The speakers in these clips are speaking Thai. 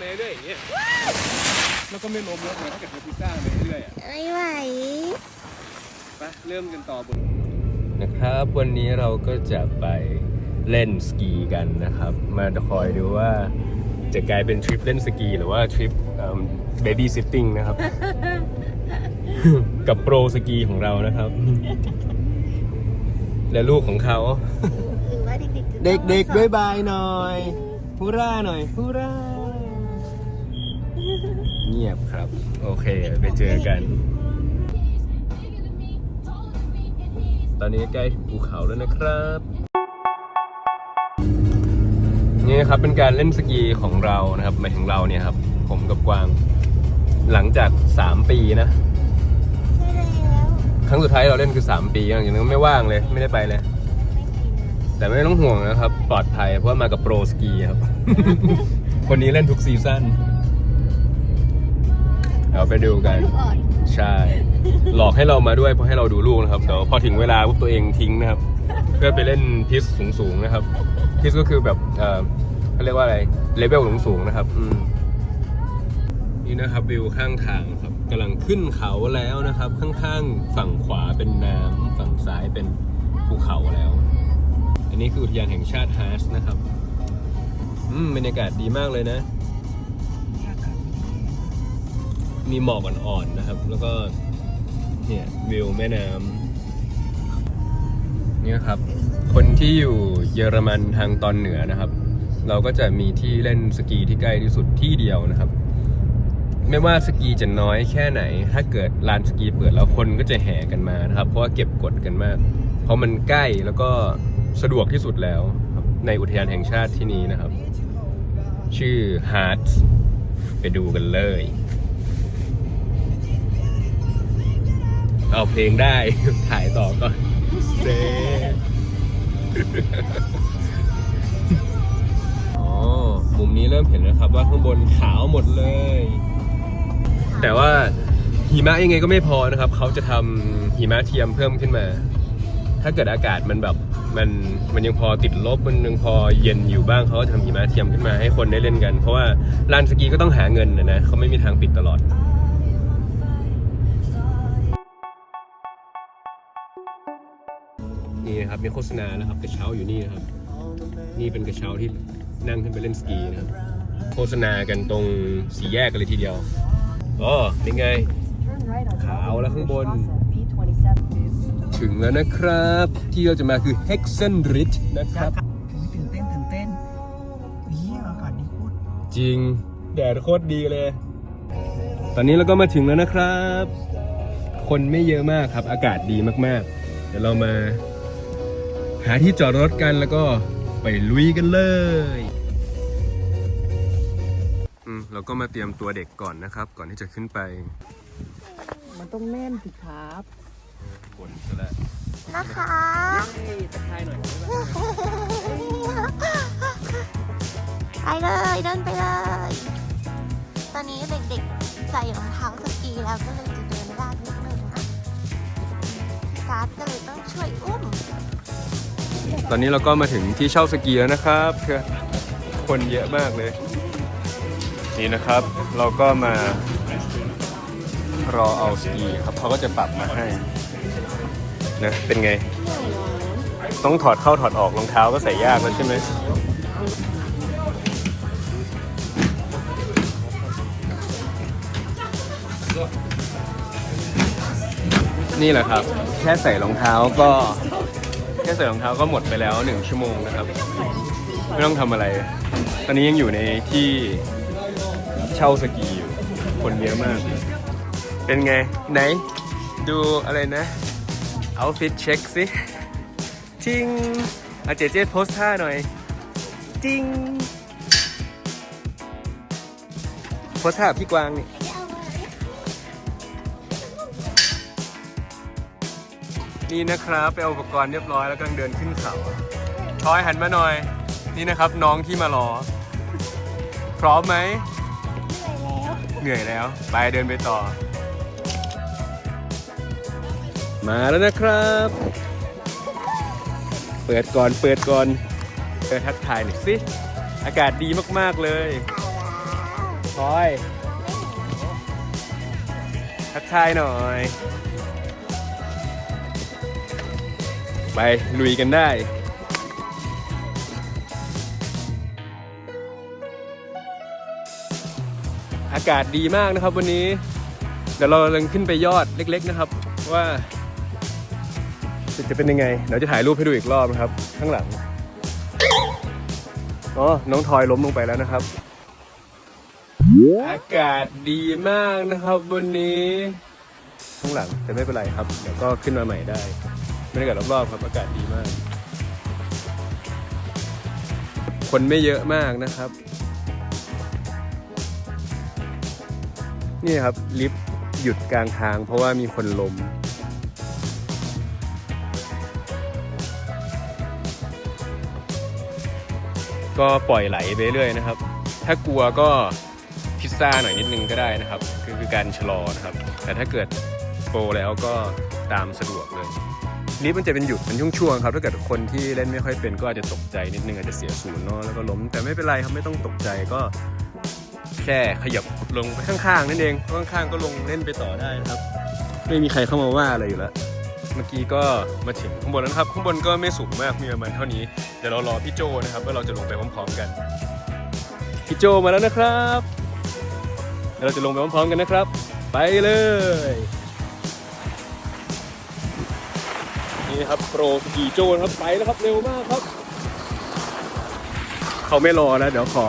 มาเรื่อยๆอย่างเงี้ยแล้วก็ไม่ล้มรถนะถ้าเกิดเทพิซซ่ามาเรื่อยๆอะไม่ไหวไปเริ่มกันต่อบนนะครับ วันนี้เราก็จะไปเล่นสกีกันนะครับ มาคอยดูว่าจะกลายเป็นทริปเล่นสกีหรือว่าทริปเบบี้ซิตติ้งนะครับ กับโปรสกีของเรานะครับ และลูกของเขาหรือว่าเด็กๆจะเด็กๆ บ๊ายบายหน่อยฮูร่าหน่อยฮูร่าเงียบครับ โอเค ไปเจอกัน ตอนนี้ใกล้ถึงภูเขาแล้วนะครับ นี่ครับเป็นการเล่นสกีของเรานะครับหมายถึงเราเนี่ยครับ ผมกับกวาง หลังจาก 3 ปีนะ ครั้งสุดท้ายเราเล่นคือ 3 ปีอย่างนั้นไม่ว่างเลยไม่ได้ไปเลยแต่ไม่ต้องห่วงนะครับ ปลอดภัยเพราะว่ามากับโปรสกีครับ คนนี้เล่นทุกซีซั่น เราไปดูกัน ลูกอ่อนใช่ หลอกให้เรามาด้วยเพราะให้เราดูลูกนะครับเดี๋ยวพอถึงเวลาปุ๊บตัวเองทิ้งนะครับ เพื่อไปเล่นพิสสูงๆนะครับ พิสก็คือแบบเออเขาเรียกว่าอะไรเลเวลสูงๆนะครับอืมนี่นะครับวิวข้างทางครับกำลังขึ้นเขาแล้วนะครับ ข้างๆฝั่งขวาเป็นน้ำฝั่งซ้ายเป็นภูเขาแล้ว อันนี้คืออุทยานแห่งชาติฮาร์สนะครับ อืมบรรยากาศดีมากเลยนะ มีหมอกอ่อนๆนะครับ แล้วก็เนี่ยวิวแม่น้ำเนี่ยครับ คนที่อยู่เยอรมันทางตอนเหนือนะครับ เราก็จะมีที่เล่นสกีที่ใกล้ที่สุดที่เดียวนะครับ ไม่ว่าสกีจะน้อยแค่ไหน ถ้าเกิดลานสกีเปิดแล้วคนก็จะแห่กันมานะครับ เพราะว่าเก็บกดกันมาก เพราะมันใกล้แล้วก็สะดวกที่สุดแล้วครับในอุทยานแห่งชาติที่นี้นะครับ ชื่อ Hart ไปดูกันเลย เอาเพลงได้ ถ่ายต่อก่อนเซอ๋อ มุมนี้เริ่มเห็นแล้วครับว่าข้างบนขาวหมดเลย แต่ว่าหิมะยังไงก็ไม่พอนะครับ เขาจะทำหิมะเทียมเพิ่มขึ้นมา ถ้าเกิดอากาศมันแบบมันมันยังพอติดลบมันยังพอเย็นอยู่บ้างเขาก็ทำหิมะเทียมขึ้นมาให้คนได้เล่นกัน เพราะว่าลานสกีก็ต้องหาเงินนะนะเขาไม่มีทางปิดตลอด นี่นะครับมีโฆษณานะครับกระเช้าอยู่นี่นะครับ นี่เป็นกระเช้าที่นั่งขึ้นไปเล่นสกีนะครับ โฆษณากันตรงสี่แยกกันเลยทีเดียวอ๋อนี่ไง ขาวแล้วข้างบน ถึงแล้วนะครับ ที่เราจะมาคือ Hexenritt นะครับตื่นเต้นตื่นเต้นวิอากาศดีโคตรจริง แดดโคตรดีเลย ตอนนี้เราก็มาถึงแล้วนะครับ คนไม่เยอะมากครับ อากาศดีมากๆ เดี๋ยวเรามา หาที่จอดรถกันแล้วก็ไปลุยกันเลยอืมเราก็มาเตรียมตัวเด็กก่อนนะครับ ก่อนที่จะขึ้นไป มันต้องแน่นสิครับบนซะแล้วนะคะเฮ้ยตะไคร้หน่อยไปเลยเดินไปเลย ตอนนี้เด็กๆใส่รองเท้าสกีแล้วก็เลยจะเดินยากนิดนึงนะพี่การ์ดก็เลยต้องช่วยอุ้ม ตอนนี้เราก็มาถึงที่เช่าสกีแล้วนะครับคือคนเยอะมากเลย นี่นะครับ เราก็มารอเอาสกีครับเขาก็จะปรับมาให้นะเป็นไง ต้องถอดเข้าถอดออกรองเท้าก็ใส่ยากแล้วใช่ไหมนี่แหละครับ แค่ใส่รองเท้าก็ ค่ใส่รองเท้าก็หมดไปแล้วหนึ่งชั่วโมงนะครับ ไม่ต้องทำอะไร ตอนนี้ยังอยู่ในที่เช่าสกีอยู่ คนเยอะมาก เป็นไง ไหน ดูอะไรนะเอาฟิตเช็คสิจริงอาเจเจโพสท่าหน่อยจริงโพสท่าพี่กวางนี่ นี่นะครับไปเอาอุปกรณ์เรียบร้อยแล้วกำลังเดินขึ้นเขาทอยหันมาหน่อย นี่นะครับน้องที่มารอ พร้อมไหมเหนื่อยแล้ว ไปเดินไปต่อ มาแล้วนะครับ เปิดก่อนเปิดก่อนเปิดทักทายหน่อยสิ อากาศดีมากๆเลยวพลอยทักทายหน่อย ไปลุยกันได้อากาศดีมากนะครับวันนี้ เดี๋ยวเรากำลังขึ้นไปยอดเล็ก ๆนะครับ ว่า จะเป็นยังไง เดี๋ยวจะถ่ายรูปให้ดูอีกรอบนะครับ ข้างหลังอ๋อน้องทอยล้มลงไปแล้วนะครับ อากาศดีมากนะครับ วันนี้ ข้างหลังแต่ไม่เป็นไรครับ เดี๋ยวก็ขึ้นมาใหม่ได้ บรรยากาศรอบๆครับอากาศดีมาก คนไม่เยอะมากนะครับ นี่ครับลิฟต์หยุดกลางทางเพราะว่ามีคนลมก็ปล่อยไหลไปเรื่อยนะครับ ถ้ากลัวก็พิซซ่าหน่อยนิดนึงก็ได้นะครับ คือคือการชะลอนะครับ แต่ถ้าเกิดโปรแล้วก็ตามสะดวกเลย ลิฟต์มันจะเป็นหยุดเป็นช่วงๆครับถ้าเกิดคนที่เล่นไม่ค่อยเป็นก็อาจจะตกใจนิดนึงอาจจะเสียศูนย์เนาะแล้วก็ล้มแต่ไม่เป็นไรครับไม่ต้องตกใจก็ แค่ขยับลงไปข้างๆนั่นเองข้างๆก็ลงเล่นไปต่อได้นะครับ ไม่มีใครเข้ามาว่าอะไรอยู่แล้วเมื่อกี้ก็มาถึงข้างบนแล้วครับข้างบนก็ไม่สูงมากมีประมาณเท่านี้เดี๋ยวเรารอพี่โจนะครับว่าเราจะลงไปพร้อมๆกันพี่โจมาแล้วนะครับเราจะลงไปพร้อมๆกันนะครับ ไปเลย นี่ครับโปรสกีโจนะครับไปแล้วครับเร็วมากครับ เขาไม่รอแล้วเดี๋ยวขอ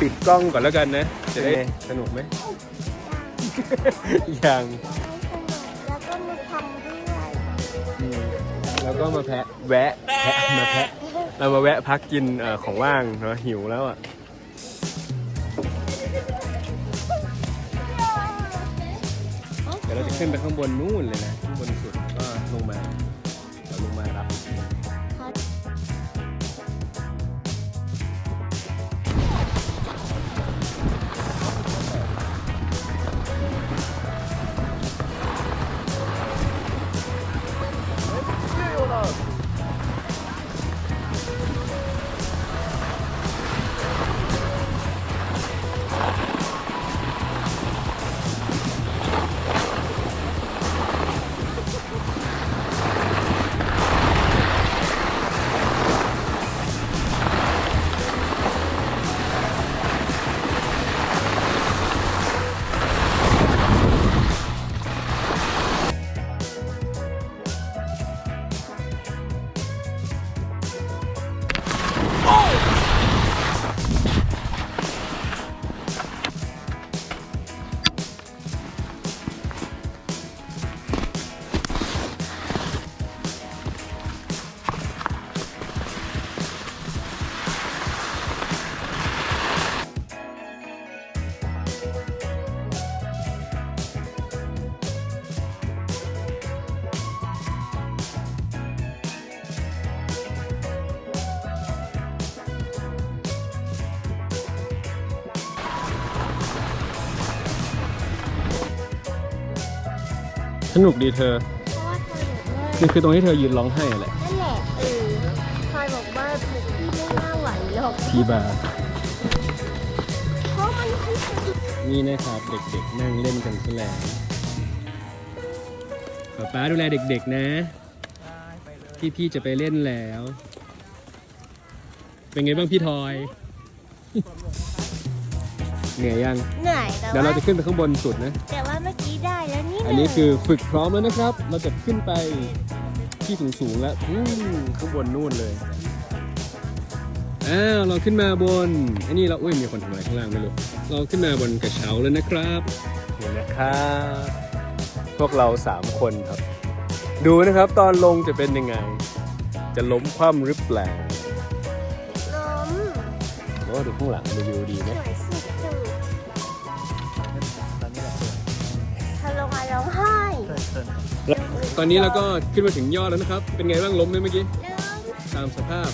ปิดกล้องก่อนแล้วกันนะ จะได้สนุกไหมยังแล้วก็มีทำด้วยอืมแล้วก็มาแพะแวะแพะมาแพะเรามาแวะพักกินเอ่อของว่างเนาะหิวแล้วอะเดี๋ยวเราจะขึ้นไปข้างบนนู่นเลยนะข้างบนสุดก็ลงมา สนุกดีเธอเพราะว่าเธอบอกว่านี่คือตรงที่เธอยืนร้องไห้อะแหละนั่นแหละเออพลอยบอกว่าพี่ไม่น่าไหวหรอก ทีบาร์เพราะมันคือนี่นะครับเด็กๆ นั่งเล่นกันซะแล้วป๊าป๊าดูแลเด็กๆนะ พี่ๆจะไปเล่นแล้ว เป็นไงบ้างพี่ทอย เหนื่อยยัง เหนื่อยแต่เดี๋ยวว่าเราจะขึ้นไปข้างบนสุดนะ แต่ว่าเมื่อกี้ได้แล้วนี่อันนี้คือฝึกพร้อมแล้วนะครับ เราจะขึ้นไปที่สูงๆแล้วอู้ข้างบนนู่นเลย อ้าวเราขึ้นมาบนอันนี้เราอุ้ยมีคนทำอะไรข้างล่างไม่รู้ เราขึ้นมาบนกระเช้าแล้วนะครับเห็นนะครับพวกเราสามคนครับ ดูนะครับตอนลงจะเป็นยังไง จะล้มคว่ำหรือเปล่าล้มโอ้ดูข้างหลังรีวิวดีสไหมวยสุ ตอนนี้เราก็ขึ้นมาถึงยอดแล้วนะครับ เป็นไงบ้างล้มไหมเมื่อกี้ล้มตามสภาพ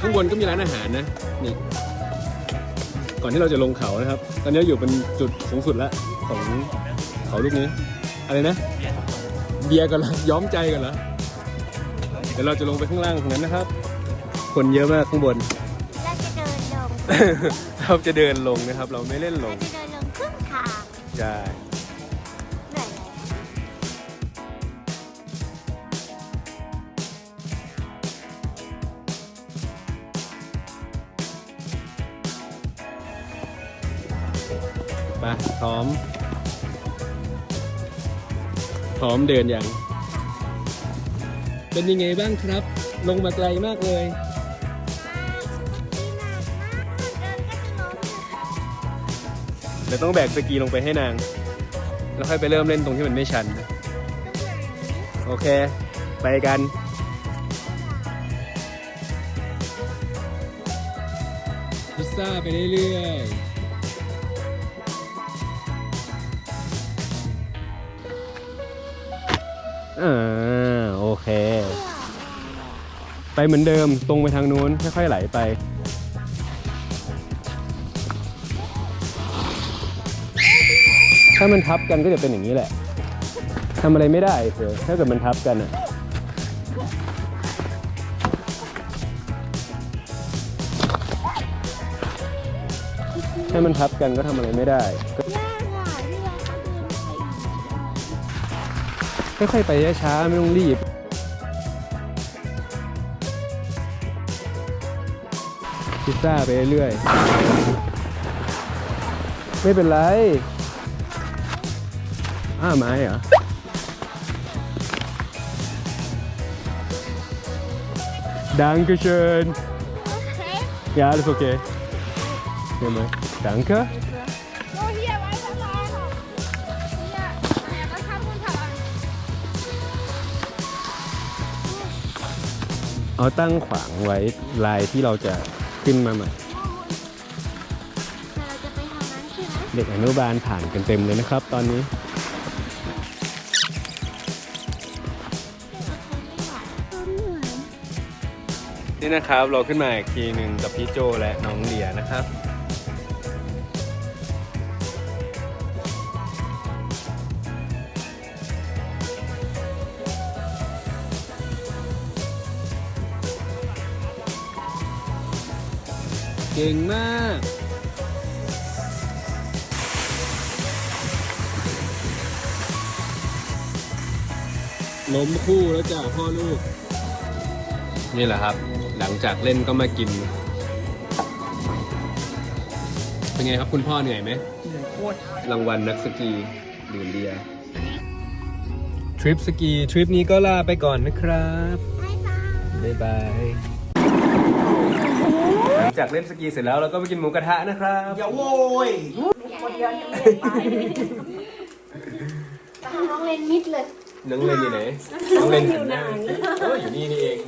ข้างบนก็มีร้านอาหารนะ นี่ ก่อนที่เราจะลงเขานะครับ ตอนนี้อยู่เป็นจุดสูงสุดแล้วของเขาลูกนี้ อะไรนะ เบียร์กันละย้อมใจกันละเดี๋ยวเราจะลงไปข้างล่างตรงนั้นนะครับ คนเยอะมากข้างบนแล้วจะเดินลง เราจะเดินลงนะครับ เราไม่เล่นลเรางจะเดินลงครึ่งทาง ใช่ ไปพร้อม พร้อมเดินยังเป็นยังไงบ้างครับ ลงมาไกลมากเลยเดี๋ยวต้องแบกสกีลงไปให้นาง แล้วค่อยไปเริ่มเล่นตรงที่มันไม่ชันนะโอเค ไปกันพิซซ่าไปเรื่อยๆ อ่าโอเค ไปเหมือนเดิมตรงไปทางนู้นค่อยๆไหลไป ถ้ามันทับกันก็จะเป็นอย่างนี้แหละทำอะไรไม่ได้เธอถ้าเกิดมันทับกันอะถ้ามันทับกันก็ทำอะไรไม่ได้ก็ ค่อยๆไปช้าๆไม่ต้องรีบ พิซซ่าไปเรื่อยๆ ไม่เป็นไร อ้าไม้เหรอ Dankeschön. Ja, alles okay. Ja, mal. Danke. เอาตั้งขวางไว้ลายที่เราจะขึ้นมาใหม่แต่เราจะไปทางนั้นใช่ไหมเด็กอนุบาลผ่านกันเต็มเลยนะครับ ตอนนี้นี่นะครับเราขึ้นมาอีกทีหนึ่งกับพี่โจและน้องเลียนะครับ เก่งมาก ล้มคู่แล้วจ้ะพ่อลูก นี่แหละครับ หลังจากเล่นก็มากิน เป็นไงครับคุณพ่อเหนื่อยไหมเหนื่อยโคตรรางวัลนักสกีดื่มเบียร์ทริปสกีทริปนี้ก็ลาไปก่อนนะครับ บ๊ายบายหลัง จากเล่นสกีเสร็จแล้วเราก็ไปกินหมูกระทะนะครับอย่าโวยน้องเล่นมิดเลย น้องเล่นอยู่ไหนน้องเล่นอยู่ไหนเอออยู่นี่นี่เอง